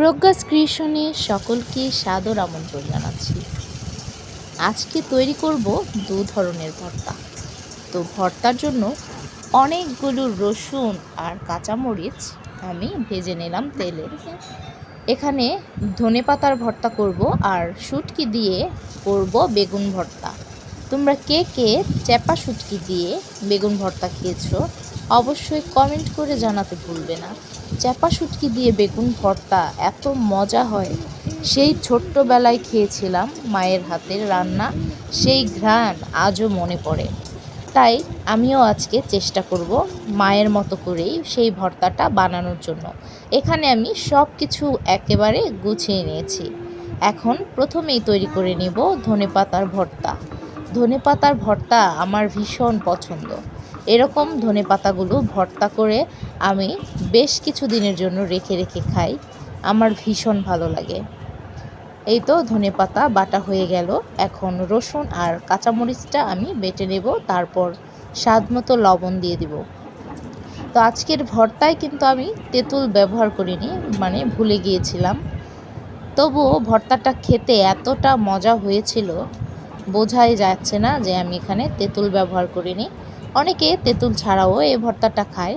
প্রজ্ঞাস ক্রিয়েশনে সকলকে সাদর আমন্ত্রণ জানাচ্ছি। আজকে তৈরি করব দু ধরনের ভর্তা। তো ভর্তার জন্য অনেকগুলো রসুন আর কাঁচামরিচ আমি ভেজে নিলাম তেলে। এখানে ধনে পাতার ভর্তা করব আর শুটকি দিয়ে করব বেগুন ভর্তা। তোমরা কে কে চ্যাপা শুটকি দিয়ে বেগুন ভর্তা খেয়েছো, অবশ্যই কমেন্ট করে জানাতে ভুলবে না। চ্যাপা শুটকি দিয়ে বেগুন ভর্তা, এত মজা হয়। সেই ছোট্টবেলায় খেয়েছিলাম মায়ের হাতের রান্না, সেই ঘ্রাণ আজও মনে পড়ে। তাই আমিও আজকে চেষ্টা করব মায়ের মতো করেই সেই ভর্তাটা বানানোর জন্য। এখানে আমি সব কিছু একেবারে গুছিয়ে নিয়েছি। এখন প্রথমেই তৈরি করে নেব ধনে পাতার ভর্তা। ধনে পাতার ভর্তা আমার ভীষণ পছন্দ। এরকম ধনে পাতাগুলো ভর্তা করে আমি বেশ কিছু দিনের জন্য রেখে রেখে খাই। আমার ভীষণ ভালো লাগে। এই তো ধনে পাতা বাটা হয়ে গেল। এখন রসুন আর কাঁচামরিচটা আমি বেটে নেব, তারপর স্বাদ মতো লবণ দিয়ে দিব। তো আজকের ভর্তায় কিন্তু আমি তেঁতুল ব্যবহার করিনি মানে ভুলে গিয়েছিলাম। তবুও ভর্তাটা খেতে এতটা মজা হয়েছিল, বোঝাই যাচ্ছে না যে আমি এখানে তেঁতুল ব্যবহার করিনি। অনেকে তেঁতুল ছাড়াও এই ভর্তাটা খায়,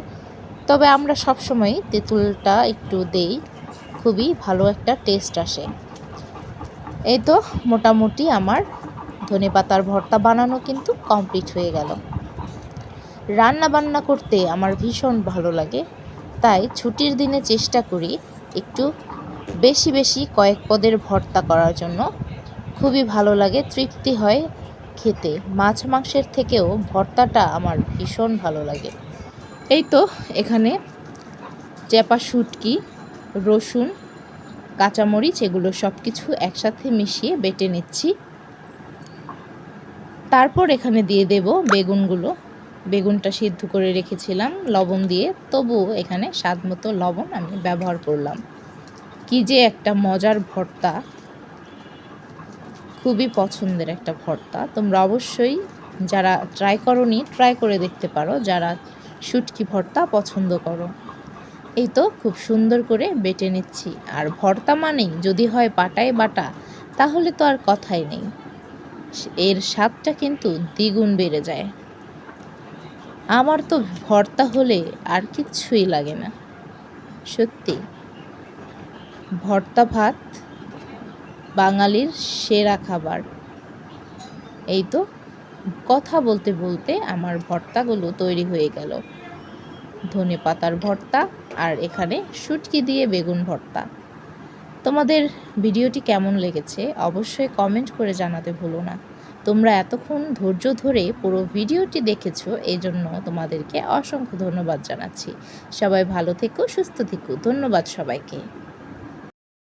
তবে আমরা সবসময় তেঁতুলটা একটু দেই, খুবই ভালো একটা টেস্ট আসে। এই তো মোটামুটি আমার ধনে পাতার ভর্তা বানানো কিন্তু কমপ্লিট হয়ে গেল। রান্না বান্না করতে আমার ভীষণ ভালো লাগে, তাই ছুটির দিনে চেষ্টা করি একটু বেশি বেশি কয়েক পদের ভর্তা করার জন্য। খুবই ভালো লাগে, তৃপ্তি হয় খেতে মাছ মাংসের থেকেও ভর্তাটা আমার ভীষণ ভালো লাগে। এই তো এখানে চ্যাপা শুটকি, রসুন, কাঁচামরিচ এগুলো সব কিছু একসাথে মিশিয়ে বেটে নিচ্ছি। তারপর এখানে দিয়ে দেব বেগুনগুলো। বেগুনটা সিদ্ধ করে রেখেছিলাম লবণ দিয়ে, তবুও এখানে স্বাদ মতো লবণ আমি ব্যবহার করলাম। কি যে একটা মজার ভর্তা। খুবই পছন্দের একটা ভর্তা। তোমরা অবশ্যই যারা ট্রাই করনি ট্রাই করে দেখতে পারো। যারা শুটকি ভর্তা পছন্দ করো। এই তো খুব সুন্দর করে বেটে নিচ্ছি। আর ভর্তা মানেই যদি হয় পাটায় বাটা, তাহলে তো আর কথাই নেই। এর স্বাদটা কিন্তু দ্বিগুণ বেড়ে যায়। আমার তো ভর্তা হলে আর কিচ্ছুই লাগে না। সত্যি। ভর্তা ভাত বাঙালির সেরা খাবার। এই তো কথা বলতে বলতে আমার ভর্তাগুলো তৈরি হয়ে গেল। ধনে পাতার ভর্তা আর এখানে শুটকি দিয়ে বেগুন ভর্তা। তোমাদের ভিডিওটি কেমন লেগেছে অবশ্যই কমেন্ট করে জানাতে ভুলো না। তোমরা এতক্ষণ ধৈর্য ধরে পুরো ভিডিওটি দেখেছ এই জন্য তোমাদেরকে অসংখ্য ধন্যবাদ জানাচ্ছি। সবাই ভালো থেকো, সুস্থ থেকো। ধন্যবাদ সবাইকে।